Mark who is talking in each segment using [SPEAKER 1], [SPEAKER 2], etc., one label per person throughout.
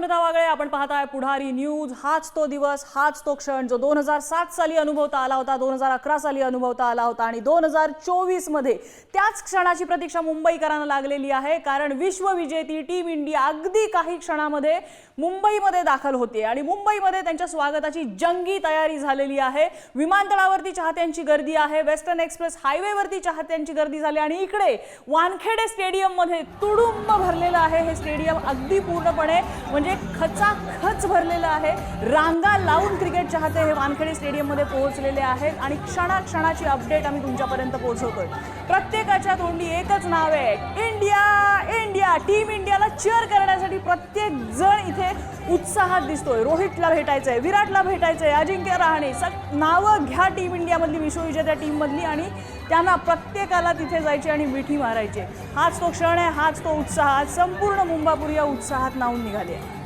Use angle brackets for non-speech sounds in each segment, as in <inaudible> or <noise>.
[SPEAKER 1] अमृता वागळे आपण पाहताय पुढारी न्यूज. हाच तो दिवस हाच तो क्षण जो दोन हजार सात साली अनुभवता आला होता दोन हजार अकरा साली अनुभवता आला होता आणि दोन हजार चोवीसमध्ये त्याच क्षणाची प्रतीक्षा मुंबईकरांना लागलेली आहे. कारण विश्वविजेती टीम इंडिया अगदी काही क्षणामध्ये मुंबईमध्ये दाखल होते आणि मुंबईमध्ये त्यांच्या स्वागताची जंगी तयारी झालेली आहे. विमानतळावरती चाहत्यांची गर्दी आहे. वेस्टर्न एक्सप्रेस हायवेवरती चाहत्यांची गर्दी झाली. आणि इकडे वानखेडे स्टेडियममध्ये तुडुंब भरलेलं आहे. हे स्टेडियम अगदी पूर्णपणे म्हणजे खचाखच भरलेलं आहे. रांगा लावून क्रिकेट चाहते हे वानखेडे स्टेडियममध्ये पोहोचलेले आहेत. आणि क्षणाक्षणाची अपडेट आम्ही तुमच्यापर्यंत पोहोचवतोय. प्रत्येकाच्या तोंडी एकच नाव आहे. India India! टीम इंडियाला चेअर करण्यासाठी प्रत्येक जण इथे उत्साहात दिसतोय. रोहितला भेटायचंय विराटला भेटायचंय अजिंक्य रहाणे. सग नावं घ्या टीम इंडियामधली विश्वविजेत्या टीममधली आणि त्यांना प्रत्येकाला तिथे जायचे आणि मिठी मारायचे. हाच तो क्षण आहे हाच तो उत्साह. आज संपूर्ण मुंबापूर या उत्साहात नावून निघाले आहे.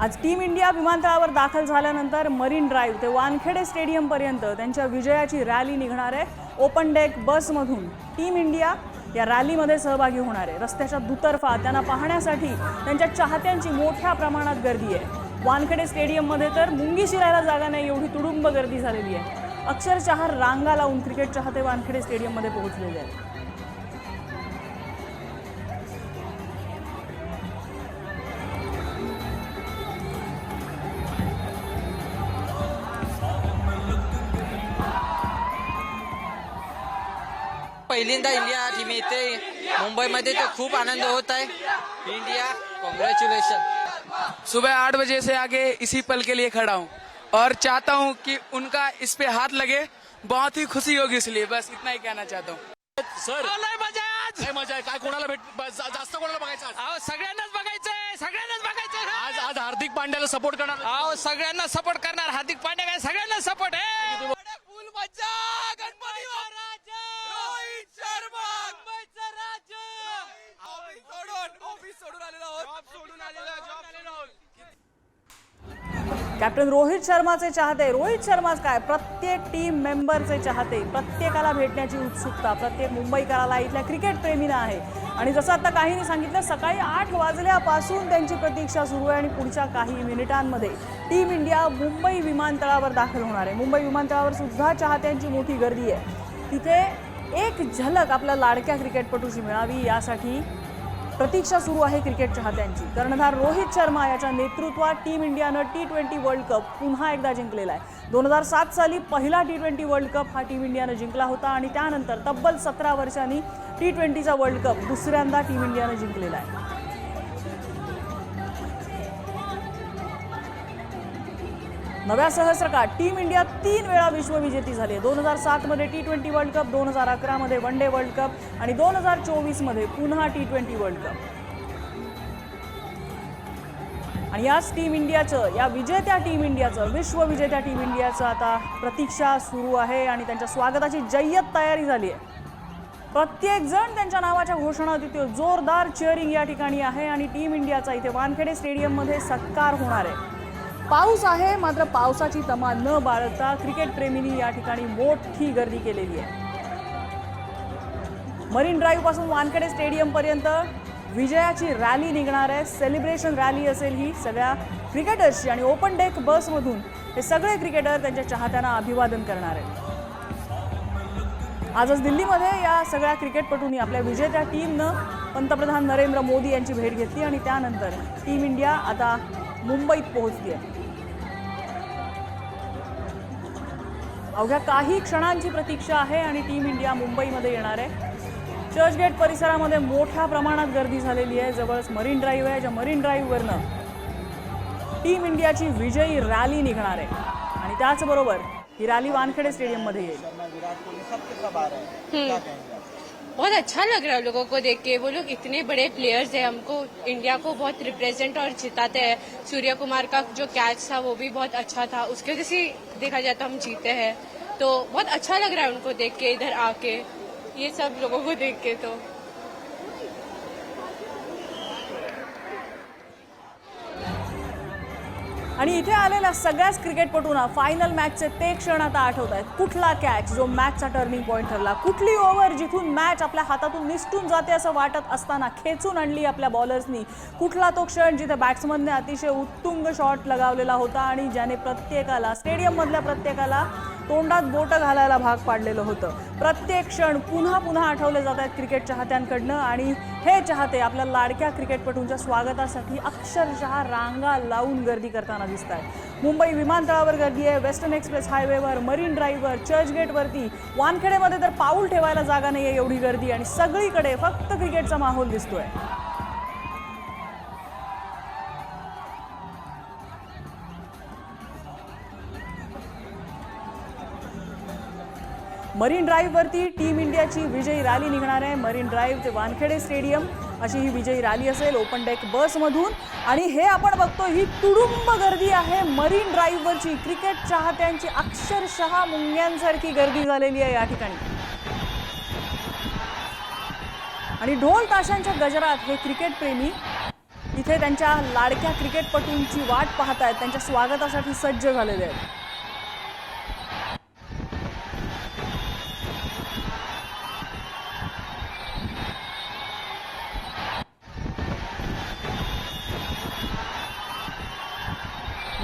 [SPEAKER 1] आज टीम इंडिया विमानतळावर दाखल झाल्यानंतर मरीन ड्राईव्ह ते वानखेडे स्टेडियमपर्यंत त्यांच्या विजयाची रॅली निघणार आहे. ओपन डेक बसमधून टीम इंडिया या रॅलीमध्ये सहभागी होणार आहे. रस्त्याच्या दुतर्फा त्यांना पाहण्यासाठी त्यांच्या चाहत्यांची मोठ्या प्रमाणात गर्दी आहे. वानखेडे स्टेडियममध्ये तर मुंगी शिरायला जागा नाही एवढी तुडुंब गर्दी झालेली आहे. अक्षरशः रांगा लावून क्रिकेट चाहते वानखेडे स्टेडियममध्ये पोहोचलेले आहेत.
[SPEAKER 2] पहिल्यांदा इंडिया टीम येते मुंबईमध्ये तर खूप आनंद होत आहे. इंडिया कॉंग्रॅच्युलेशन
[SPEAKER 3] सुबह आठ बजे से आगे इसी पल के लिए खड़ा हूँ और चाहता हूँ कि उनका इस पे हाथ लगे। बहुत ही खुशी होगी इसलिए। बस इतना ही कहना चाहता हूँ।
[SPEAKER 4] सर। लय मजा आहे आज! लय मजा आहे. काय कोणाला भेट जास्त कोणाला बघायचं?
[SPEAKER 3] अहो सगळ्यांनाच बघायचंय. सगळ्यांनाच बघायचंय
[SPEAKER 4] आज आज हार्दिक पांड्याला सपोर्ट करणार
[SPEAKER 3] अहो सगळ्यांना सपोर्ट करणार. हार्दिक पांड्या काय? सगळ्यांना सपोर्ट आहे फुल मजा! गणपती रोहित शर्मा मुंबईचा राजा सोडून ऑफिस सोडून आलेलो आहोत. सोडून आलेलो जॉब आलेलो आहोत.
[SPEAKER 1] कॅप्टन रोहित शर्माचे चाहते. रोहित शर्माच काय? प्रत्येक टीम मेंबरचे चाहते. प्रत्येकाला भेटण्याची उत्सुकता. प्रत्येक मुंबईकराला इथल्या क्रिकेट प्रेमीना आहे. आणि जसं आता काहींनी सांगितलं सकाळी आठ वाजल्यापासून त्यांची प्रतीक्षा सुरू आहे आणि पुढच्या काही मिनिटांमध्ये टीम इंडिया मुंबई विमानतळावर दाखल होणार आहे. मुंबई विमानतळावर सुद्धा चाहत्यांची मोठी गर्दी आहे. तिथे एक झलक आपल्या लाडक्या क्रिकेटपटूशी मिळावी यासाठी प्रतीक्षा सुरू आहे क्रिकेट चाहत्यांची. कर्णधार रोहित शर्मा याच्या नेतृत्वात टीम इंडियानं टी ट्वेंटी वर्ल्ड कप पुन्हा एकदा जिंकलेला आहे. दोन हजार सात साली पहिला टी ट्वेंटी वर्ल्ड कप हा टीम इंडियानं जिंकला होता आणि त्यानंतर तब्बल सतरा वर्षांनी टी ट्वेंटीचा वर्ल्ड कप दुसऱ्यांदा टीम इंडियानं जिंकलेला आहे. नव्या सहस्रकात टीम इंडिया तीन वेळा विश्वविजेती झाली दोन हजार सातमध्ये टी ट्वेंटी वर्ल्ड कप दोन हजार अकरामध्ये वन डे वर्ल्ड कप आणि दोन हजार चोवीसमध्ये पुन्हा टी ट्वेंटी वर्ल्ड कप आणि याच टीम इंडियाचं या विजेत्या टीम इंडियाचं विश्वविजेत्या टीम इंडियाचं आता प्रतीक्षा सुरू आहे आणि त्यांच्या स्वागताची जय्यत तयारी झाली आहे. प्रत्येक जण त्यांच्या नावाच्या घोषणा देतो जोरदार चिअरिंग या ठिकाणी आहे आणि टीम इंडियाचा इथे वानखेडे स्टेडियममध्ये सत्कार होणार आहे. पाऊस आहे मात्र पावसाची तमा न बाळगता क्रिकेट प्रेमींनी या ठिकाणी मोठी गर्दी केलेली आहे. मरीन ड्राईव्हपासून वानखेडे स्टेडियम पर्यंत विजयाची रॅली निघणार आहे. सेलिब्रेशन रॅली असेल ही. सगळ्या क्रिकेटर्सची आणि ओपन डेक बसमधून हे सगळे क्रिकेटर त्यांच्या चाहत्यांना अभिवादन करणार आहेत. आजच दिल्लीमध्ये या सगळ्या क्रिकेटपटूंनी आपल्या विजेत्या टीमनं पंतप्रधान नरेंद्र मोदी यांची भेट घेतली आणि त्यानंतर टीम इंडिया आता मुंबईत पोहोचली आहे. अवघ्या काही क्षणांची प्रतीक्षा आहे आणि टीम इंडिया मुंबईमध्ये येणार आहे. चर्चगेट परिसरामध्ये मोठ्या प्रमाणात गर्दी झालेली आहे. जवळच मरीन ड्राईव्ह आहे. ज्या मरीन ड्राईव्हवरनं टीम इंडियाची विजयी रॅली निघणार आहे. आणि त्याचबरोबर ही रॅली वानखेडे स्टेडियममध्ये येईल.
[SPEAKER 5] बहुत अच्छा लग रहा है लोगों को देख के। वो लोग इतने बड़े प्लेयर्स हैं, हमको इंडिया को बहुत रिप्रेजेंट और जिताते हैं। सूर्य कुमार का जो कैच था, वो भी बहुत अच्छा था। उसके वजह से देखा जाए तो हम जीते हैं। तो बहुत अच्छा लग रहा है उनको देख के इधर आके, ये सब लोगों को देख के तो।
[SPEAKER 1] आणि इथे आलेल्या सगळ्याच क्रिकेटपटूंना फायनल मॅचचे ते क्षण आता आठवत आहेत. कुठला कॅच जो मॅचचा टर्निंग पॉईंट ठरला? कुठली ओव्हर जिथून मॅच आपल्या हातातून निसटून जाते असं वाटत असताना खेचून आणली आपल्या बॉलर्सनी कुठला तो क्षण जिथे बॅट्समनने अतिशय उत्तुंग शॉट लगावलेला होता आणि ज्याने प्रत्येकाला स्टेडियममधल्या प्रत्येकाला तोंडात बोटं घालायला भाग पाडलेलं होतं. प्रत्येक क्षण पुन्हा पुन्हा आठवले जात आहेत क्रिकेट चाहत्यांकडनं आणि हे चाहते आपल्या लाडक्या क्रिकेटपटूंच्या स्वागतासाठी अक्षरशः रांगा लावून गर्दी करताना दिसत आहेत. मुंबई विमानतळावर गर्दी आहे वेस्टर्न एक्सप्रेस हायवेवर मरीन ड्राईव्हवर चर्चगेटवरती वानखेडेमध्ये तर पाऊल ठेवायला जागा नाही आहे एवढी गर्दी आणि सगळीकडे फक्त क्रिकेटचा माहोल दिसतोय. मरीन ड्राईव्हवरती टीम इंडियाची विजयी रॅली निघणार आहे. मरीन ड्राईव्ह ते वानखेडे स्टेडियम अशी ही विजयी रॅली असेल. ओपन डेक बसमधून. आणि हे आपण बघतो ही तुडुंब गर्दी आहे. मरीन ड्राईव्हवरची क्रिकेट चाहत्यांची अक्षरशः मुंग्यांसारखी गर्दी झालेली आहे या ठिकाणी. आणि ढोल ताशांच्या गजरात हे क्रिकेट प्रेमी इथे त्यांच्या लाडक्या क्रिकेटपटूंची वाट पाहत आहेत त्यांच्या स्वागतासाठी सज्ज झालेले आहेत.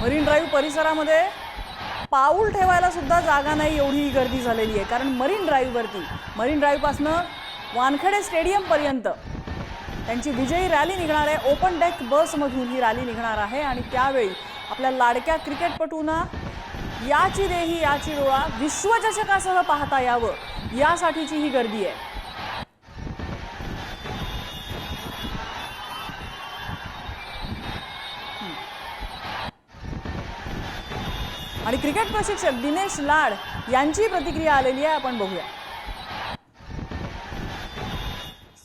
[SPEAKER 1] मरीन ड्राईव्ह परिसरामध्ये पाऊल ठेवायला सुद्धा जागा नाही एवढी ही गर्दी झालेली आहे. कारण मरीन ड्राईव्हवरती मरीन ड्राईव्हपासनं वानखेडे स्टेडियमपर्यंत त्यांची विजयी रॅली निघणार आहे. ओपन डेक बसमधून ही रॅली निघणार आहे आणि त्यावेळी आपल्या लाडक्या क्रिकेटपटूंना याची देही याची डोळा विश्वचषकासह पाहता यावं यासाठीची ही गर्दी आहे. आणि क्रिकेट प्रशिक्षक दिनेश लाड यांची प्रतिक्रिया आलेली आहे आपण बघूया.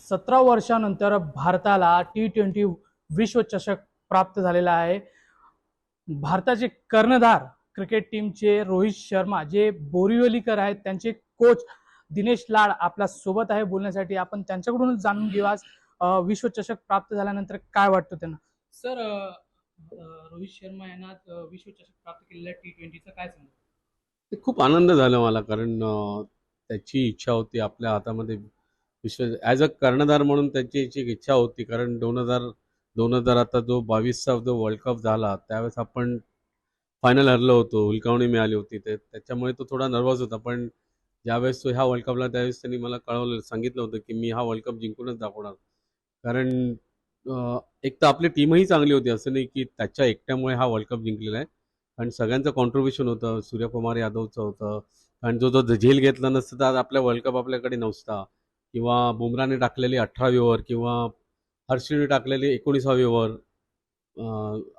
[SPEAKER 6] सतरा वर्षानंतर भारताला टी ट्वेंटी विश्वचषक प्राप्त झालेला आहे. भारताचे कर्णधार क्रिकेट टीमचे रोहित शर्मा जे बोरिवलीकर आहेत त्यांचे कोच दिनेश लाड आपल्यासोबत आहे बोलण्यासाठी. आपण त्यांच्याकडूनच जाणून घेऊ आज अं, विश्वचषक प्राप्त झाल्यानंतर काय वाटतं त्यांना? सर रोहित शर्मा यांना विश्वचषक प्राप्त केलेल्या टी ट्वेंटीचं काय सांगतो
[SPEAKER 7] ते खूप आनंद झाला मला कारण त्याची इच्छा होती आपल्या हातामध्ये विश्व ॲज अ कर्णधार म्हणून त्याची एक इच्छा होती कारण दोन हजार दोन हजार आता जो बावीसचा जो वर्ल्ड कप झाला त्यावेळेस आपण फायनल हरलो होतो हुलकावणी मिळाली होती ते त्याच्यामुळे तो थोडा नर्वस होता पण ज्यावेळेस तो ह्या वर्ल्ड कपला त्यावेळेस त्यांनी मला कळवलं सांगितलं होतं की मी हा वर्ल्ड कप जिंकूनच दाखवणार. कारण एक तर आपली टीमही चांगली होती असं नाही की त्याच्या एकट्यामुळे हा वर्ल्ड कप जिंकलेला आहे. आणि सगळ्यांचं कॉन्ट्रीब्युशन होतं सूर्यकुमार यादवचं होतं. आणि जो जो झेल घेतला नसतं तर आज आपल्या वर्ल्ड कप आपल्याकडे नसता किंवा बुमराने टाकलेली अठरावी ओव्हर किंवा हर्षीने टाकलेली एकोणीसावी ओव्हर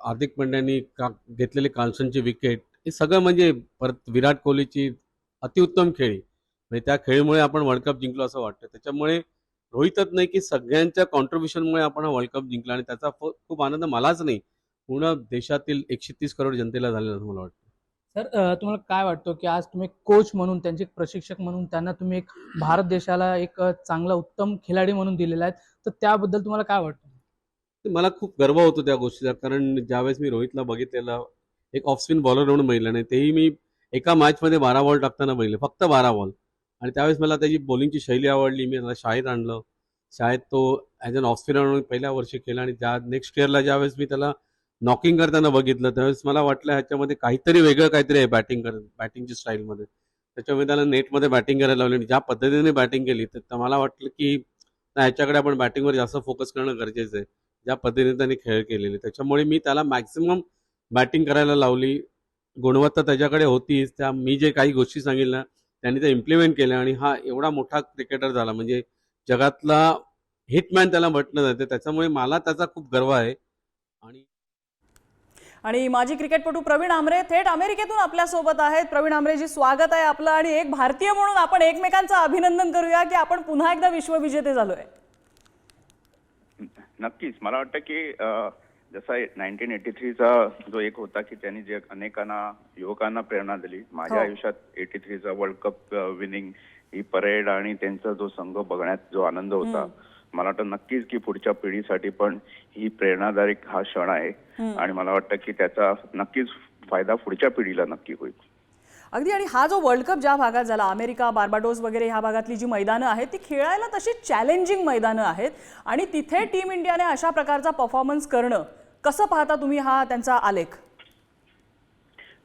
[SPEAKER 7] हार्दिक पांड्यानी का घेतलेली कार्लसनची विकेट हे सगळं म्हणजे परत विराट कोहलीची अतिउत्तम खेळी. म्हणजे त्या खेळीमुळे आपण वर्ल्ड कप जिंकलो असं वाटतं. त्याच्यामुळे रोहितच नाही की सगळ्यांच्या कॉन्ट्रीब्युशनमुळे आपण हा वर्ल्ड कप जिंकला आणि त्याचा फ- खूप आनंद मलाच नाही. पूर्ण देशातील एकशे तीस करोड जनतेला झालेला मला वाटतं.
[SPEAKER 6] सर तुम्हाला काय वाटतं की आज तुम्ही कोच म्हणून त्यांचे प्रशिक्षक म्हणून त्यांना तुम्ही एक भारत देशाला एक चांगला उत्तम खिलाडी म्हणून दिलेला आहे तर त्याबद्दल तुम्हाला काय वाटतं?
[SPEAKER 7] मला खूप गर्व होतो त्या गोष्टीचा कारण ज्यावेळेस मी रोहितला बघितलेला एक ऑफ स्पिन बॉलर म्हणून बघितलं नाही तेही मी एका मॅचमध्ये बारा बॉल टाकताना बघितले फक्त बारा बॉल आणि त्यावेळेस मला त्याची बॉलिंगची शैली आवडली. मी त्याला शाळेत आणलं. शाळेत तो ॲज अन ऑफ म्हणून पहिल्या वर्षी केला आणि ज्या नेक्स्ट इयरला ज्यावेळेस मी त्याला नॉकिंग करताना बघितलं त्यावेळेस मला वाटलं ह्याच्यामध्ये काहीतरी वेगळं काहीतरी आहे बॅटिंग कर बॅटिंगची स्टाईलमध्ये त्याच्यामुळे त्याला नेटमध्ये बॅटिंग करायला लावली आणि ज्या पद्धतीने बॅटिंग केली तर मला वाटलं की ह्याच्याकडे आपण बॅटिंगवर जास्त फोकस करणं गरजेचं आहे. ज्या पद्धतीने त्याने खेळ केलेले. त्याच्यामुळे मी त्याला मॅक्झिमम बॅटिंग करायला लावली. गुणवत्ता त्याच्याकडे होतीच. त्या मी जे काही गोष्टी सांगितल्या त्यांनी त्या इम्प्लिमेंट केल्या आणि हा एवढा मोठा क्रिकेटर झाला. म्हणजे जगातला हिटमॅन त्याला म्हटलं जाते. त्याच्यामुळे मला त्याचा खूप गर्व आहे. आणि
[SPEAKER 1] आणि माजी क्रिकेटपटू प्रवीण आमरे थेट अमेरिकेतून आपल्यासोबत आहेत. प्रवीण आमरेजी स्वागत आहे आपलं. आणि एक भारतीय म्हणून आपण एकमेकांचं अभिनंदन करूया की आपण पुन्हा एकदा विश्वविजेते झालोय.
[SPEAKER 8] नक्कीच. मला वाटतं की जसा नाईन्टीन एटी थ्रीचा जो एक होता की त्यांनी जे अनेकांना युवकांना प्रेरणा दिली माझ्या
[SPEAKER 1] हो.
[SPEAKER 8] आयुष्यात एटी थ्रीचा वर्ल्ड कप विनिंग ही परेड आणि त्यांचा जो संघ बघण्यात जो आनंद होता मला वाटतं नक्कीच की पुढच्या पिढीसाठी पण ही प्रेरणादायक हा क्षण आहे. आणि मला वाटतं की त्याचा नक्कीच फायदा पुढच्या पिढीला नक्की होईल.
[SPEAKER 1] अगदी आणि हा जो वर्ल्ड कप ज्या भागात झाला अमेरिका बार्बाडोस वगैरे ह्या भागातली जी मैदानं आहेत ती खेळायला तशी चॅलेंजिंग मैदानं आहेत. आणि तिथे टीम इंडियाने अशा प्रकारचा परफॉर्मन्स करणं कसं पाहता तुम्ही हा त्यांचा आलेख?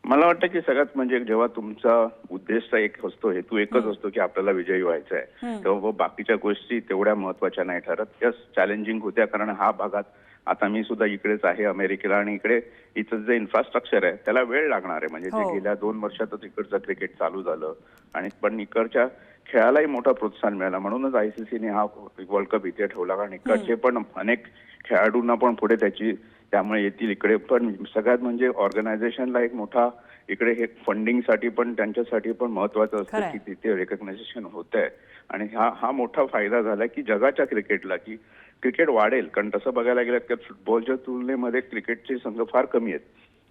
[SPEAKER 8] मला वाटतं की सगळ्यात म्हणजे जेव्हा तुमचा उद्देश एक असतो हेतू एकच असतो की आपल्याला विजयी व्हायचा आहे. तेव्हा बाकीच्या गोष्टी तेवढ्या महत्त्वाच्या नाही ठरत. यस चॅलेंजिंग होत्या कारण हा भागात आता मी सुद्धा इकडेच आहे अमेरिकेला आणि इकडे इथं जे इन्फ्रास्ट्रक्चर आहे त्याला वेळ लागणार आहे. म्हणजे जे
[SPEAKER 1] हो.
[SPEAKER 8] गेल्या दोन वर्षातच इकडचं क्रिकेट चालू झालं आणि पण इकडच्या खेळालाही मोठं प्रोत्साहन मिळालं. म्हणूनच आयसीसीने हा वर्ल्ड कप इथे ठेवला कारण इकडचे पण अनेक खेळाडूंना पण पुढे त्याची त्यामुळे येतील इकडे पण सगळ्यात म्हणजे ऑर्गनायझेशनला एक मोठा इकडे हे फंडिंगसाठी पण त्यांच्यासाठी पण महत्वाचं असतं. की तिथे रेकग्नायझेशन होत आहे आणि हा हा मोठा फायदा झाला की जगाच्या क्रिकेटला की क्रिकेट वाढेल. कारण तसं बघायला गेलं तर फुटबॉलच्या तुलनेमध्ये क्रिकेटचे संघ फार कमी आहेत.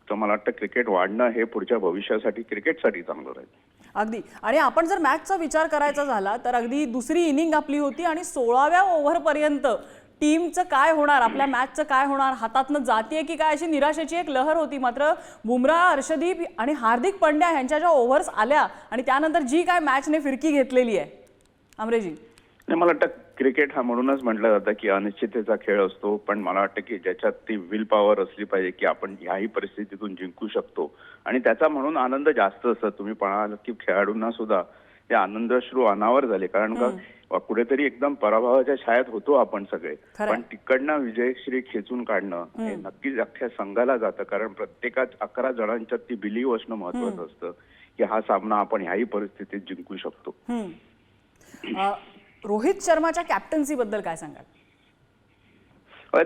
[SPEAKER 8] तर मला वाटतं क्रिकेट वाढणं हे पुढच्या भविष्यासाठी क्रिकेटसाठी चांगलं राहील.
[SPEAKER 1] अगदी. आणि आपण जर मॅचचा विचार करायचा झाला तर अगदी दुसरी इनिंग आपली होती आणि सोळाव्या ओव्हरपर्यंत टीमचं काय होणार? आपल्या मॅचचं काय होणार? हातातनं जातीये की काय अशी निराशेची एक लहर होती मात्र बुमराह हर्षदीप आणि हार्दिक पंड्या ह्यांच्या ज्या ओव्हर्स आल्या आणि त्यानंतर जी काय मॅचने फिरकी घेतलेली आहे. अमरेजी.
[SPEAKER 8] मला वाटतं क्रिकेट हा म्हणूनच म्हटलं जातं की अनिश्चिततेचा खेळ असतो पण मला वाटतं की ज्याच्यात ती विल पॉवर असली पाहिजे की आपण ह्याही परिस्थितीतून जिंकू शकतो. आणि त्याचा म्हणून आनंद जास्त असतो. तुम्ही पाहाल की खेळाडूंना सुद्धा ते आनंदश्रू अनावर झाले. कारण का कुठेतरी एकदम पराभवाच्या छायात होतो आपण सगळे. पण तिकडनं विजयश्री खेचून काढणं हे. नक्कीच अख्ख्या संघाला जातं. कारण प्रत्येकात अकरा जणांच्यात ती बिलीव्ह असणं महत्वाचं असतं की हा सामना आपण ह्याही परिस्थितीत जिंकू शकतो.
[SPEAKER 1] रोहित शर्माच्या कॅप्टन्सी बद्दल काय सांगाल?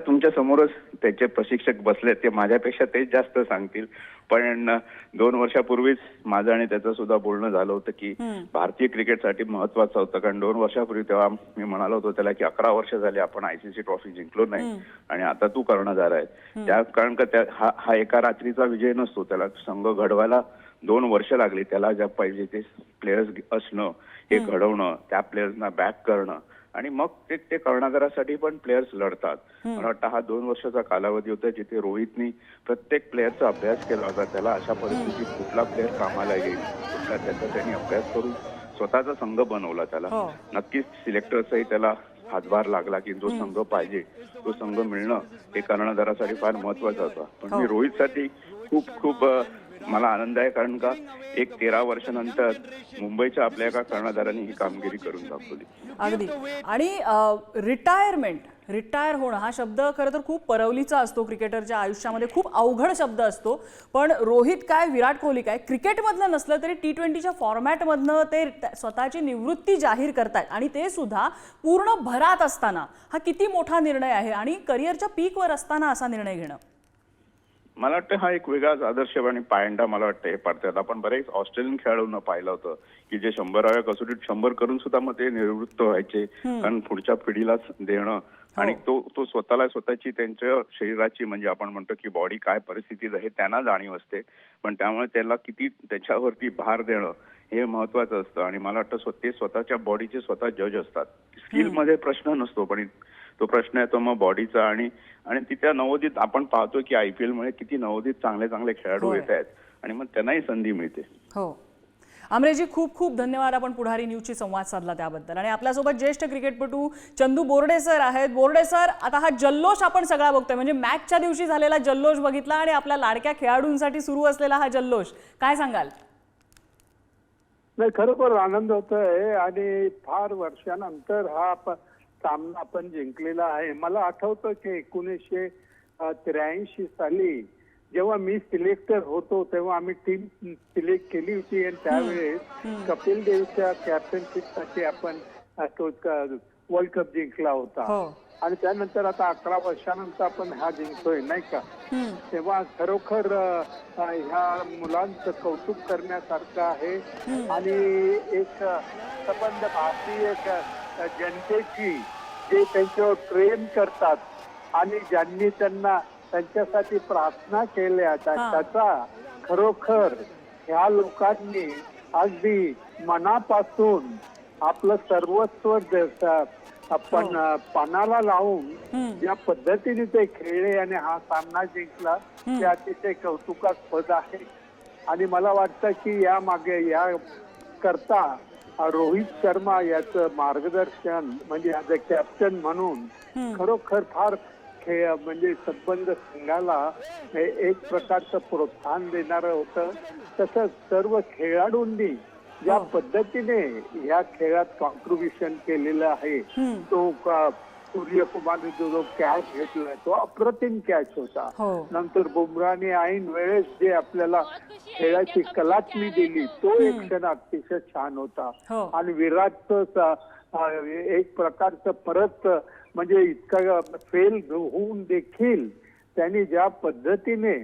[SPEAKER 8] तुमच्या समोरच त्याचे प्रशिक्षक बसले ते माझ्यापेक्षा तेच जास्त सांगतील. पण दोन वर्षापूर्वीच माझं आणि त्याचं सुद्धा बोलणं झालं होतं की भारतीय क्रिकेटसाठी महत्वाचं होतं. कारण दोन वर्षापूर्वी तेव्हा मी म्हणालो होतो त्याला की अकरा वर्ष झाली आपण आयसीसी ट्रॉफी जिंकलो नाही आणि आता तू कर्णधार आहे. त्या कारण का त्या हा हा एका रात्रीचा विजय नसतो. त्याला संघ घडवायला दोन वर्ष लागली. त्याला ज्या पाहिजे ते प्लेयर्स असणं हे घडवणं त्या प्लेयर्सना बॅक करणं. आणि मग ते ते कर्णधारासाठी पण प्लेयर्स लढतात. मला वाटतं हा दोन वर्षाचा कालावधी होता जिथे रोहितनी प्रत्येक प्लेअरचा अभ्यास केला होता. त्याला अशा परिस्थितीत कुठला प्लेअर कामाला येईल कुठला त्याचा त्यांनी अभ्यास करून स्वतःचा संघ बनवला त्याला.
[SPEAKER 1] हो.
[SPEAKER 8] नक्कीच सिलेक्टर्सही त्याला हातभार लागला की जो संघ पाहिजे तो संघ मिळणं हे कर्णधारासाठी फार महत्वाचं होतं. पण मी
[SPEAKER 1] हो.
[SPEAKER 8] रोहितसाठी खूप खूप मला आनंद आहे कारण का एक तेरा वर्षानंतर मुंबईच्या आपल्या एका कर्णधारांनी ही कामगिरी करून दाखवली.
[SPEAKER 1] अगदी. आणि रिटायरमेंट रिटायर होणं हा शब्द खरं तर खूप परवलीचा असतो. क्रिकेटरच्या आयुष्यामध्ये खूप अवघड शब्द असतो. पण रोहित काय विराट कोहली काय क्रिकेटमधलं नसलं तरी टी ट्वेंटीच्या फॉर्मॅटमधनं ते स्वतःची निवृत्ती जाहीर करतायत. आणि ते सुद्धा पूर्ण भरात असताना हा किती मोठा निर्णय आहे आणि करिअरच्या पीकवर असताना असा निर्णय घेणं.
[SPEAKER 8] मला वाटतं हा एक वेगळाच आदर्श आणि पायंडा मला वाटतं हे पडतात आपण बरेच ऑस्ट्रेलियन खेळाडूंना पाहिलं होतं की जे शंभराव्या कसोटीत शंभर करून सुद्धा मग ते निवृत्त व्हायचे. कारण पुढच्या पिढीला देणं. आणि तो तो स्वतःला स्वतःची त्यांच्या शरीराची म्हणजे आपण म्हणतो की बॉडी काय परिस्थितीत आहे त्यांना जाणीव असते. पण त्यामुळे त्याला किती त्याच्यावरती भार देणं हे महत्वाचं असतं. आणि मला वाटतं ते स्वतःच्या बॉडीचे स्वतः जज असतात. स्किलमध्ये प्रश्न नसतो पण तो प्रश्न येतो मग बॉडीचा आणि आणि तिथे नवोदित आपण पाहतो की आयपीएलमध्ये किती नवोदित चांगले चांगले खेळाडू. येत आहेत आणि मग त्यांनाही संधी मिळते.
[SPEAKER 1] हो. अमरेजी खूप खूप धन्यवाद आपण पुढारी न्यूजशी संवाद साधला त्याबद्दल. आणि आपल्यासोबत ज्येष्ठ क्रिकेटपटू चंदू बोर्डे सर आहेत. बोर्डे सर आता हा जल्लोष आपण सगळा बघतोय. म्हणजे मॅचच्या दिवशी झालेला जल्लोष बघितला आणि आपल्या लाडक्या खेळाडूंसाठी सुरू असलेला हा जल्लोष. काय सांगाल?
[SPEAKER 9] नाही खरोखर आनंद होतोय आणि फार वर्षानंतर हा प- सामना आपण जिंकलेला आहे. मला आठवतं की एकोणीसशे त्र्याऐंशी साली जेव्हा मी सिलेक्टर होतो तेव्हा आम्ही टीम सिलेक्ट केली होती आणि त्यावेळेस कपिल देवच्या कॅप्टनशिपसाठी आपण वर्ल्ड कप जिंकला होता.
[SPEAKER 1] हो.
[SPEAKER 9] आणि त्यानंतर आता अकरा वर्षानंतर आपण हा जिंकतोय नाही का? तेव्हा खरोखर ह्या मुलांचं कौतुक करण्यासारखं आहे. आणि एक संबंध भारतीय जनतेची जे त्यांच्यावर प्रेम करतात आणि ज्यांनी त्यांना त्यांच्यासाठी प्रार्थना केल्या त्या-
[SPEAKER 1] हा.
[SPEAKER 9] त्याचा खरोखर ह्या लोकांनी अगदी मनापासून आपलं सर्वस्व आपण अ, पणाला लावून ज्या पद्धतीने ते खेळले आणि हा सामना जिंकला ते अतिशय कौतुकास्पद आहे. आणि मला वाटतं की या मागे या करता रोहित शर्मा याचं मार्गदर्शन म्हणजे ॲज अ कॅप्टन म्हणून खरोखर फार खेळ म्हणजे संबंध संघाला हे एक प्रकारचं प्रोत्साहन देणारं होतं. तसंच सर्व खेळाडूंनी ज्या पद्धतीने या खेळात कॉन्ट्रीब्युशन केलेलं आहे तो सूर्यकुमारने जो जो कॅच घेतलाय तो अप्रतिम कॅच होता
[SPEAKER 1] हो.
[SPEAKER 9] नंतर बुमराने ऐन वेळेस जे आपल्याला खेळाची कलाटणी दिली तो एक क्षण अतिशय छान होता
[SPEAKER 1] हो.
[SPEAKER 9] आणि विराटचं एक प्रकारचं परत म्हणजे इतकं फेल होऊन देखील त्यांनी ज्या पद्धतीने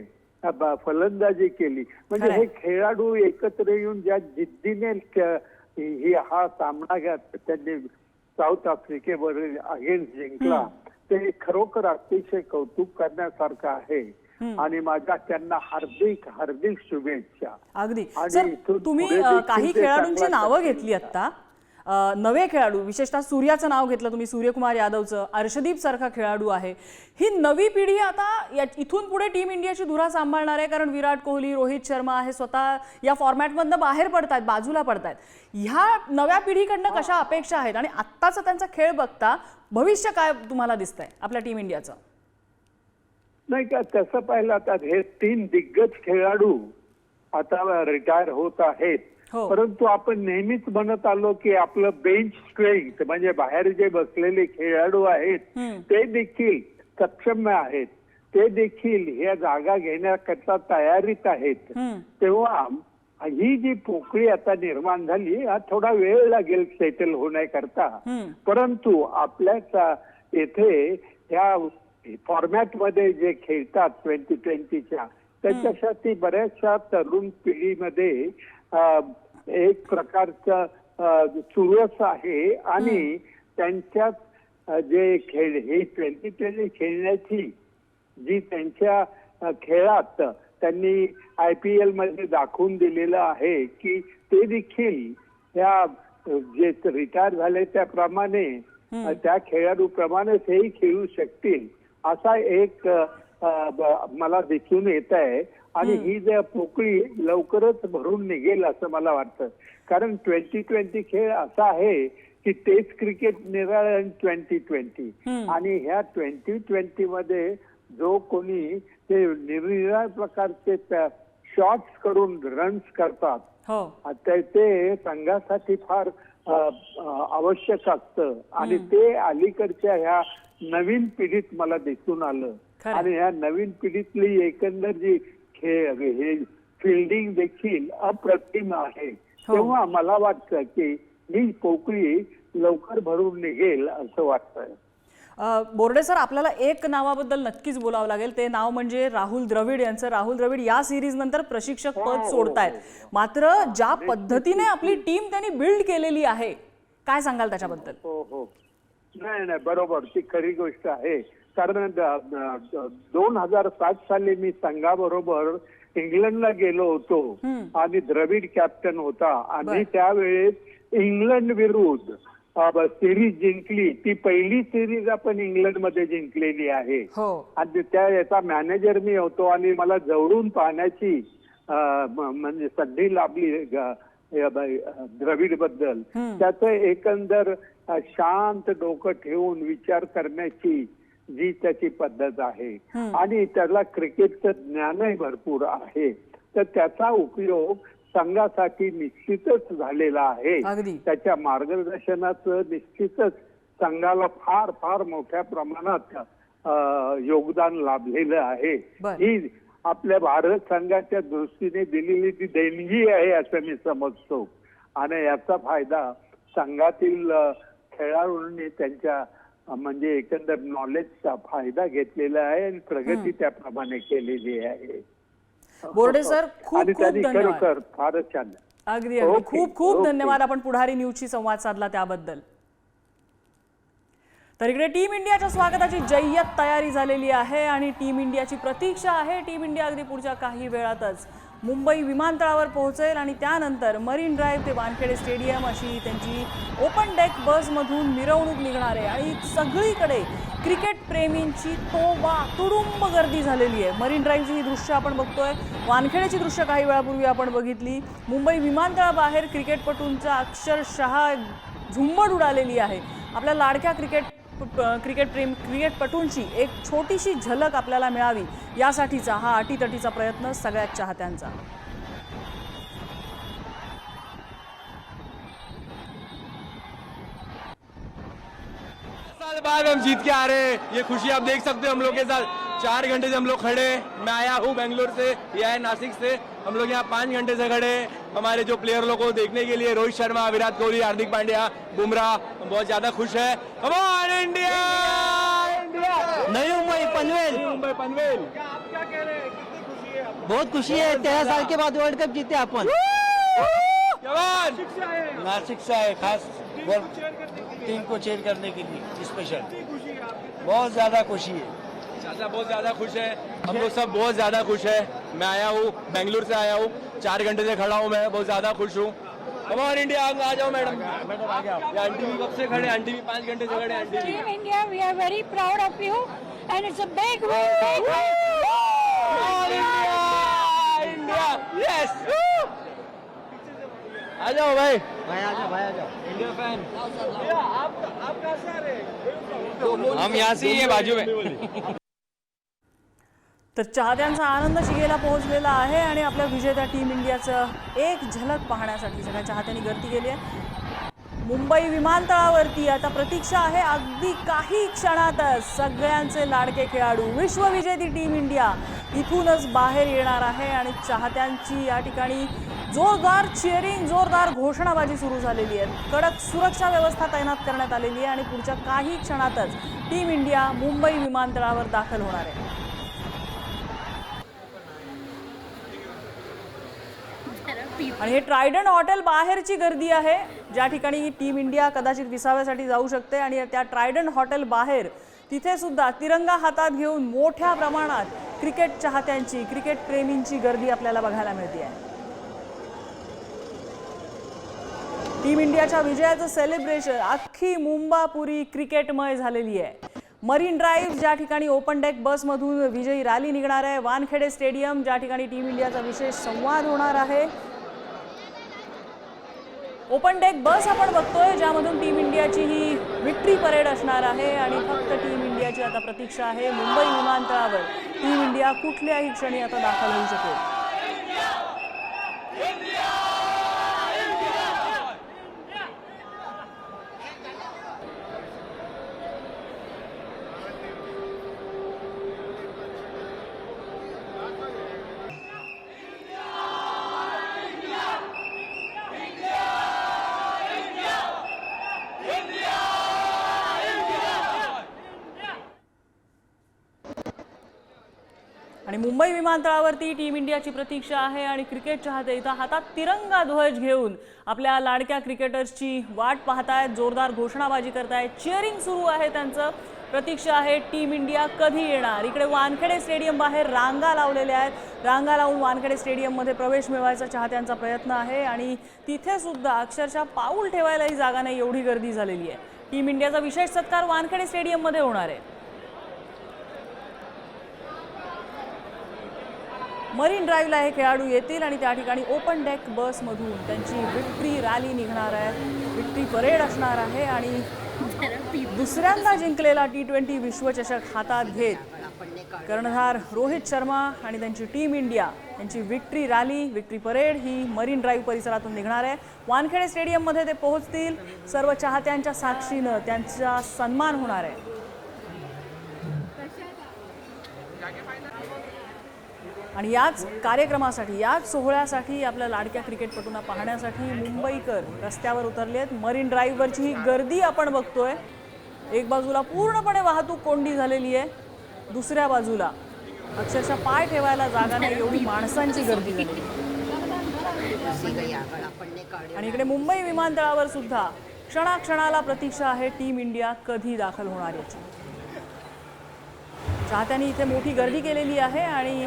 [SPEAKER 9] फलंदाजी केली म्हणजे. हे खेळाडू एकत्र येऊन ज्या जिद्दीने ही हा सामना घ्या त्यांनी साऊथ आफ्रिकेवर अगेन्स्ट जिंकला ते खरोखर अतिशय कौतुक करण्यासारखं आहे. आणि माझ्या त्यांना हार्दिक हार्दिक शुभेच्छा.
[SPEAKER 1] अगदी. तुम्ही काही खेळाडूंची नावं. घेतली आता नवे खेळाडू विशेषतः सूर्याचं नाव घेतलं तुम्ही सूर्यकुमार यादवचं अर्षदीप सारखा खेळाडू आहे. ही नवी पिढी आता या इथून पुढे टीम इंडियाची धुरा सांभाळणार आहे कारण विराट कोहली रोहित शर्मा हे स्वतः या फॉर्मॅटमधनं बाहेर पडतायत बाजूला पडतायत. ह्या नव्या पिढीकडनं कशा अपेक्षा आहेत आणि आत्ताचा त्यांचा खेळ बघता भविष्य काय तुम्हाला दिसतंय आपल्या टीम इंडियाचं?
[SPEAKER 9] नाही का तसं पाहिलं आता हे तीन दिग्गज खेळाडू आता रिटायर होत आहेत. परंतु आपण नेहमीच म्हणत आलो की आपलं बेंच स्ट्रेंथ म्हणजे बाहेर जे बसलेले खेळाडू आहेत. ते देखील सक्षम आहेत ते देखील या जागा घेण्याकरता तयारीत आहेत. तेव्हा ही जी पोकळी आता निर्माण झाली हा थोडा वेळ लागेल सेटल होण्याकरता. परंतु आपल्याच येथे ह्या फॉर्मॅटमध्ये जे खेळतात ट्वेंटी ट्वेंटीच्या त्याच्यासाठी बऱ्याचशा तरुण पिढीमध्ये एक प्रकारचं चुरस आहे आणि त्यांच्यात जे खेळ हे ट्वेंटी ट्वेंटी खेळण्याची जी त्यांच्या खेळात त्यांनी आय पी एलमध्ये दाखवून दिलेलं आहे की ते देखील त्या जे रिटायर झाले त्याप्रमाणे त्या खेळाडूप्रमाणेच हेही खेळू शकतील असा एक मला दिसून येत आहे आणि ही जर पोकळी लवकरच भरून निघेल असं मला वाटतं. कारण ट्वेंटी ट्वेंटी खेळ असा आहे की टेस्ट क्रिकेट निराळ ट्वेंटी ट्वेंटी. आणि ह्या ट्वेंटी ट्वेंटी मध्ये जो कोणी ते निरनिराळ प्रकारचे शॉट्स करून रन्स करतात
[SPEAKER 1] हो.
[SPEAKER 9] ते संघासाठी फार आवश्यक असतं. आणि ते अलीकडच्या ह्या नवीन पिढीत मला दिसून आलं. आणि ह्या नवीन पिढीतली एकंदर जी खेळ हे फिल्डिंग देखील अप्रतिम आहे.
[SPEAKER 1] हो.
[SPEAKER 9] तेव्हा मला वाटतं की ही पोकळी लवकर भरून निघेल असं वाटतंय.
[SPEAKER 1] बोर्डे सर आपल्याला एक नावाबद्दल नक्कीच बोलावं लागेल. ते नाव म्हणजे राहुल द्रविड यांचं. राहुल द्रविड या सिरीज नंतर प्रशिक्षक पद सोडतायत. मात्र ज्या पद्धतीने आपली टीम त्यांनी बिल्ड केलेली आहे काय सांगाल त्याच्याबद्दल?
[SPEAKER 9] हो हो. नाही नाही बरोबर. ती खरी गोष्ट आहे. कारण दोन हजार सात साली मी संघाबरोबर इंग्लंडला गेलो होतो. आणि द्रविड कॅप्टन होता. आणि त्यावेळेस इंग्लंड विरुद्ध सिरीज जिंकली. ती पहिली सिरीज आपण इंग्लंडमध्ये जिंकलेली आहे.
[SPEAKER 1] हो.
[SPEAKER 9] आणि त्या याचा मॅनेजर मी होतो. आणि मला जवळून पाहण्याची म्हणजे संधी लाभली द्रविडबद्दल. त्याचं एकंदर शांत डोकं ठेवून विचार करण्याची जी त्याची पद्धत आहे. आणि त्याला क्रिकेटचं ज्ञानही भरपूर आहे. तर त्याचा उपयोग संघासाठी निश्चितच झालेला आहे. त्याच्या मार्गदर्शनाचं निश्चितच संघाला फार फार मोठ्या प्रमाणात योगदान लाभलेलं आहे. ही आपल्या भारत संघाच्या दृष्टीने दिलेली ती देणगी आहे असं मी समजतो. आणि याचा फायदा संघातील खेळाडूंनी त्यांच्या म्हणजे एकंदर नॉलेजचा फायदा घेतलेला आहे आणि प्रगती त्याप्रमाणे केलेली आहे.
[SPEAKER 1] बोर्डे सर खूप
[SPEAKER 9] आणि
[SPEAKER 1] खूप
[SPEAKER 9] त्यांनी
[SPEAKER 1] धन्यवाद.
[SPEAKER 9] खरोखर फारच छान.
[SPEAKER 1] अगदी अगदी. खूप खूप. धन्यवाद. आपण पुढारी न्यूजशी संवाद साधला त्याबद्दल. तर इकडे टीम इंडियाच्या स्वागताची जय्यत तयारी झालेली आहे आणि टीम इंडियाची प्रतीक्षा आहे. टीम इंडिया अगदी पुढच्या काही वेळातच. मुंबई विमानतळावर पोहोचेल आणि त्यानंतर मरीन ड्राईव्ह ते वानखेडे स्टेडियम अशी त्यांची ओपन डेक बसमधून मिरवणूक निघणार आहे. आणि सगळीकडे क्रिकेट प्रेमींची तोबा तुडुंब गर्दी झालेली आहे. मरीन ड्राईव्हची ही दृश्य आपण बघतोय. वानखेडेची दृश्य काही वेळापूर्वी आपण बघितली. मुंबई विमानतळाबाहेर क्रिकेटपटूंचा अक्षरशः झुंबड उडालेली आहे. आपल्या लाडक्या क्रिकेट क्रिकेट प्रेम क्रिकेटपटूंची एक छोटीशी झलक आपल्याला मिळावी यासाठीचा हा अटीतटीचा प्रयत्न सगळ्यात चाहत्यांचा.
[SPEAKER 3] साल बाद हम जीत के आ रहे हैं। ये खुशी आप देख सकते हो हम लोग के साथ। चार घंटे से हम लोग खड़े मैं आया हूँ बेंगलोर से ये आया नासिक से। हम लोग यहाँ पाँच घंटे से खड़े हैं। हमारे जो प्लेयर लोगों को देखने के लिए रोहित शर्मा विराट कोहली हार्दिक पांड्या बुमराह बहुत ज़्यादा खुश है। Come on India
[SPEAKER 2] Navi Mumbai Panvel.
[SPEAKER 3] मुंबई पनवेल।
[SPEAKER 2] बहुत खुशी है तेरह साल के बाद वर्ल्ड कप जीते अपन।
[SPEAKER 3] जवान
[SPEAKER 2] नासिक से आए खास टीम को चेयर करने के लिए। स्पेशल बहुत ज़्यादा खुशी है।
[SPEAKER 3] चाचा बहुत ज़्यादा खुश है। हम लोग सब बहुत ज़्यादा खुश है। मैं आया हूँ बेंगलुरु से आया हूँ। चार घंटे से खड़ा हूँ मैं बहुत ज़्यादा खुश हूँ। कमॉन इंडिया आ जाओ मैडम। मैडम आ गया। आंटी भी कब से खड़े आंटी भी पाँच घंटे से खड़े आंटी भी।
[SPEAKER 5] Team India, we are very proud of you, and it's a big win. Big win.
[SPEAKER 3] All India! India! Yes! आ जाओ भाई।
[SPEAKER 2] भाई आ जाओ भाई आ जाओ।
[SPEAKER 3] इंडिया फ़ैन आप आप कहाँ से आ रहे हम यहाँ से ही है बाजू में। <laughs> <laughs>
[SPEAKER 1] तर चाहत्यांचा आनंद शिगेला पोहोचलेला आहे आणि आपल्या विजेत्या टीम इंडियाचं एक झलक पाहण्यासाठी सगळ्या चाहत्यांनी गर्दी केली आहे. मुंबई विमानतळावरती आता प्रतीक्षा आहे. अगदी काही क्षणातच सगळ्यांचे लाडके खेळाडू विश्वविजेती टीम इंडिया इथूनच बाहेर येणार आहे आणि चाहत्यांची या ठिकाणी जोरदार चिअरिंग जोरदार घोषणाबाजी सुरू झालेली आहे. कडक सुरक्षा व्यवस्था तैनात करण्यात आलेली आहे आणि पुढच्या काही क्षणातच टीम इंडिया मुंबई विमानतळावर दाखल होणार आहे. आणि हे ट्रायडंट हॉटेल बाहेरची गर्दी आहे. ज्या ठिकाणी टीम इंडिया कदाचित विसाव्यासाठी जाऊ शकते आणि त्या ट्रायडंट हॉटेल बाहेर तिथे सुद्धा तिरंगा हातात घेऊन मोठ्या प्रमाणात क्रिकेट चाहत्यांची क्रिकेट प्रेमींची गर्दी आपल्याला बघायला मिळते. आहे टीम इंडियाच्या विजयाचं सेलिब्रेशन अख्खी मुंबापुरी क्रिकेटमय झालेली आहे. मरीन ड्राईव्ह ज्या ठिकाणी ओपन डेक बसमधून विजयी रॅली निघणार आहे. वानखेडे स्टेडियम ज्या ठिकाणी टीम इंडियाचा विशेष संवाद होणार आहे. ओपन डेक बस आपण बघतोय ज्यामधून टीम इंडियाची ही विक्ट्री परेड असणार आहे आणि फक्त टीम इंडियाची आता प्रतीक्षा आहे. मुंबई विमानतळावर टीम इंडिया कुठल्याही क्षणी आता दाखल होऊ शकेल. मुंबई विमानतळावरती टीम इंडियाची प्रतीक्षा आहे आणि क्रिकेट चाहते इथं हातात तिरंगा ध्वज घेऊन आपल्या लाडक्या क्रिकेटर्सची वाट पाहतायत जोरदार घोषणाबाजी करतायत. चिअरिंग सुरू आहे त्यांचं. प्रतीक्षा आहे टीम इंडिया कधी येणार? इकडे वानखेडे स्टेडियम बाहेर रांगा लावलेल्या आहेत. रांगा लावून वानखेडे स्टेडियममध्ये प्रवेश मिळवायचा चाहत्यांचा प्रयत्न आहे आणि तिथे सुद्धा अक्षरशः पाऊल ठेवायलाही जागा नाही एवढी गर्दी झालेली आहे. टीम इंडियाचा विशेष सत्कार वानखेडे स्टेडियममध्ये होणार आहे. मरीन ड्राईव्हला हे खेळाडू येतील आणि त्या ठिकाणी ओपन डेक बसमधून त्यांची विक्ट्री रॅली निघणार आहे. विक्ट्री परेड असणार आहे आणि दुसऱ्यांदा जिंकलेला टी ट्वेंटी विश्वचषक हातात घेत कर्णधार रोहित शर्मा आणि त्यांची टीम इंडिया यांची विक्ट्री रॅली विक्ट्री परेड ही मरीन ड्राईव्ह परिसरातून निघणार आहे. वानखेडे स्टेडियममध्ये ते पोहोचतील. सर्व चाहत्यांच्या साक्षीनं त्यांचा सन्मान होणार आहे. आणि याच कार्यक्रमासाठी याच सोहळ्यासाठी आपल्या लाडक्या क्रिकेटपटूंना पाहण्यासाठी मुंबईकर रस्त्यावर उतरले आहेत. मरीन ड्राईव्हवरची ही गर्दी आपण बघतोय. एक बाजूला पूर्णपणे वाहतूक कोंडी झालेली आहे. दुसऱ्या बाजूला अक्षरशः पाय ठेवायला जागा नाही एवढी माणसांची गर्दी झाली. आणि इकडे मुंबई विमानतळावर सुद्धा क्षणाक्षणाला प्रतीक्षा आहे. टीम इंडिया कधी दाखल होणार याची? चाहत्यांनी इथे मोठी गर्दी केलेली आहे आणि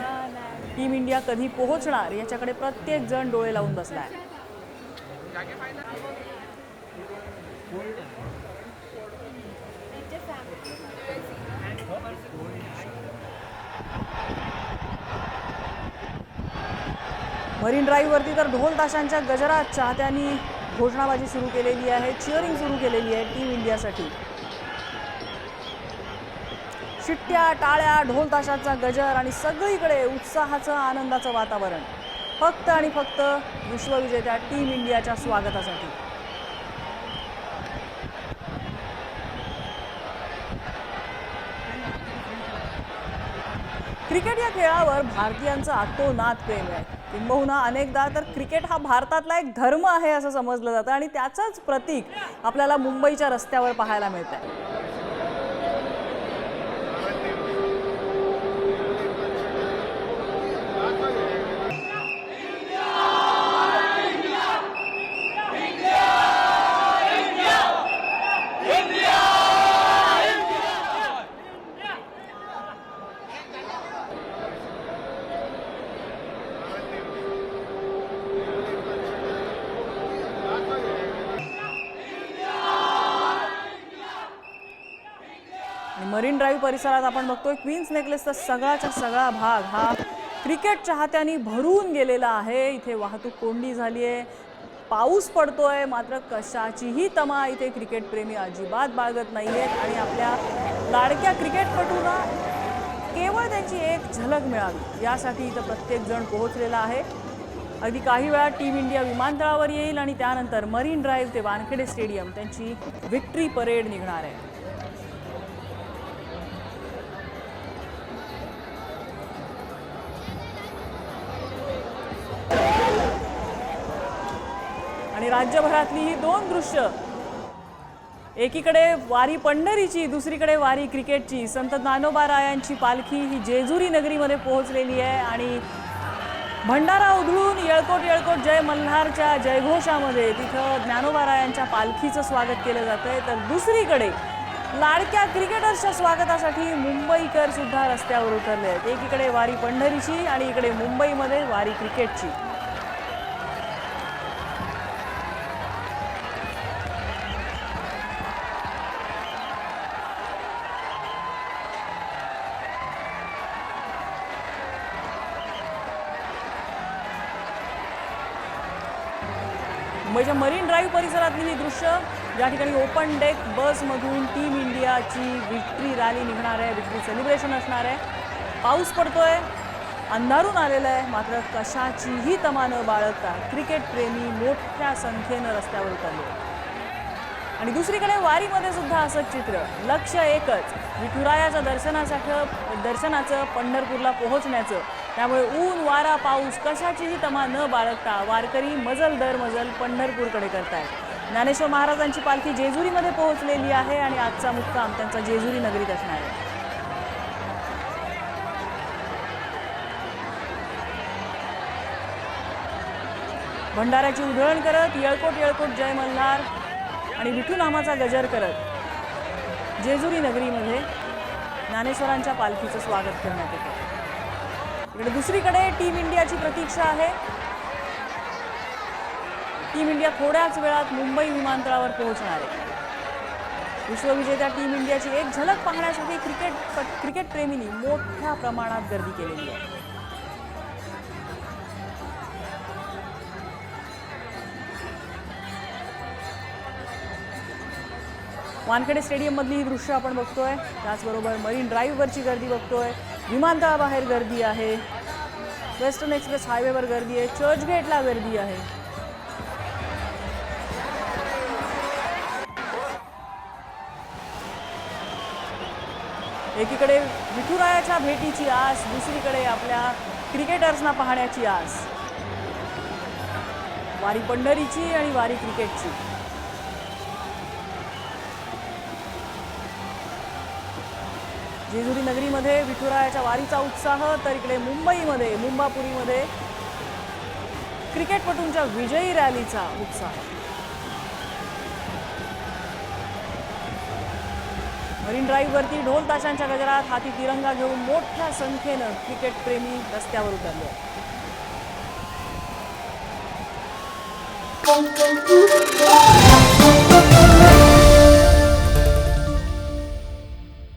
[SPEAKER 1] टीम इंडिया कधी पोहोचणार? याच्याकडे प्रत्येक जण डोळे लावून बसलाय. मरीन ड्राईव्हवरती तर ढोल ताशांच्या गजरात चाहत्यांनी घोषणाबाजी सुरू केलेली आहे चिअरिंग सुरू केलेली आहे टीम इंडियासाठी. शिट्ट्या टाळ्या ढोलताशाचा गजर आणि सगळीकडे उत्साहाचं आनंदाचं वातावरण. फक्त आणि फक्त विश्वविजेत्या टीम इंडियाच्या स्वागतासाठी. क्रिकेट या खेळावर भारतीयांचं आतोनात प्रेम आहे. किंबहुना अनेकदा तर क्रिकेट हा भारतातला एक धर्म आहे असं समजलं जातं आणि त्याचंच प्रतीक आपल्याला मुंबईच्या रस्त्यावर पाहायला मिळतं आहे मरीन ड्राईव्ह परिसरात आपण बघतोय क्वीन्स नेकलेसचा सगळाचा सगळा भाग हा क्रिकेट चाहत्यांनी भरून गेलेला आहे. इथे वाहतूक कोंडी झाली आहे. पाऊस पडतोय मात्र कशाचीही तमा इथे क्रिकेटप्रेमी अजिबात बाळगत नाही आहेत आणि आपल्या लाडक्या क्रिकेटपटूंना केवळ त्यांची एक झलक मिळावी यासाठी इथं प्रत्येकजण पोहोचलेला आहे. अगदी काही वेळा टीम इंडिया विमानतळावर येईल आणि त्यानंतर मरीन ड्राईव्ह ते वानखेडे स्टेडियम त्यांची विक्ट्री परेड निघणार आहे. आणि राज्यभरातली ही दोन दृश्य. एकीकडे वारी पंढरीची दुसरीकडे वारी क्रिकेटची. संत ज्ञानोबा रायांची पालखी ही जेजुरी नगरीमध्ये पोहोचलेली आहे आणि भंडारा उधळून येळकोट येळकोट जय मल्हारच्या जयघोषामध्ये तिथं ज्ञानोबा रायांच्या पालखीचं स्वागत केलं जातंय. तर दुसरीकडे लाडक्या क्रिकेटर्सच्या स्वागतासाठी मुंबईकर सुद्धा रस्त्यावर उतरले आहेत एकीकडे वारी पंढरीची आणि इकडे मुंबईमध्ये वारी क्रिकेटची. परिसरातली दृश्य ज्या ठिकाणी ओपन डेक बसमधून टीम इंडियाची विक्ट्री रॅली निघणार आहे विक्ट्री सेलिब्रेशन असणार आहे. पाऊस पडतोय अंधारून आलेलं आहे मात्र कशाचीही तमा न बाळगता क्रिकेटप्रेमी मोठ्या संख्येनं रस्त्यावर उतरले. आणि दुसरीकडे वारीमध्ये सुद्धा असंच चित्र लक्ष एकच विठुरायाच्या दर्शनासाठी दर्शनाचं पंढरपूरला पोहोचण्याचं. त्यामुळे ऊन वारा पाऊस कशाचीही तमा न बाळगता वारकरी मजल दर मजल पंढरपूरकडे करतायत. ज्ञानेश्वर महाराजांची पालखी जेजुरीमध्ये पोहोचलेली आहे आणि आजचा मुक्काम त्यांचा जेजुरी नगरीत असणार आहे. भंडाऱ्याची उधळण करत येळकोट येळकोट जय मल्हार आणि विठू नामाचा गजर करत जेजुरी नगरीमध्ये ज्ञानेश्वरांच्या पालखीचं स्वागत करण्यात येतं. इकडे दुसरीकडे टीम इंडियाची प्रतीक्षा आहे. टीम इंडिया थोड्याच वेळात मुंबई विमानतळावर पोहोचणार आहे. विश्वविजेत्या टीम इंडियाची एक झलक पाहण्यासाठी क्रिकेट क्रिकेट प्रेमींनी मोठ्या प्रमाणात गर्दी केलेली आहे. वानखेडे स्टेडियममधली ही दृश्य आपण बघतोय. त्याचबरोबर मरीन ड्राईव्हवरची गर्दी बघतोय. विमानतळाबाहेर गर्दी आहे. वेस्टर्न एक्सप्रेस हायवेवर गर्दी आहे. चर्चगेटला गर्दी आहे. एकीकडे विठुरायाच्या भेटीची आस दुसरीकडे आपल्या क्रिकेटर्सना पाहण्याची आस. वारी पंढरीची आणि वारी क्रिकेटची. जेजुरी नगरीमध्ये विठुरायाच्या वारीचा उत्साह तर इकडे मुंबईमध्ये मुंबापुरीमध्ये क्रिकेटपटूंच्या विजयी रॅलीचा उत्साह. मरीन ड्राईव्हवरती ढोल ताशांच्या गजरात हाती तिरंगा घेऊन मोठ्या संख्येनं क्रिकेट प्रेमी रस्त्यावर उतरले आहेत.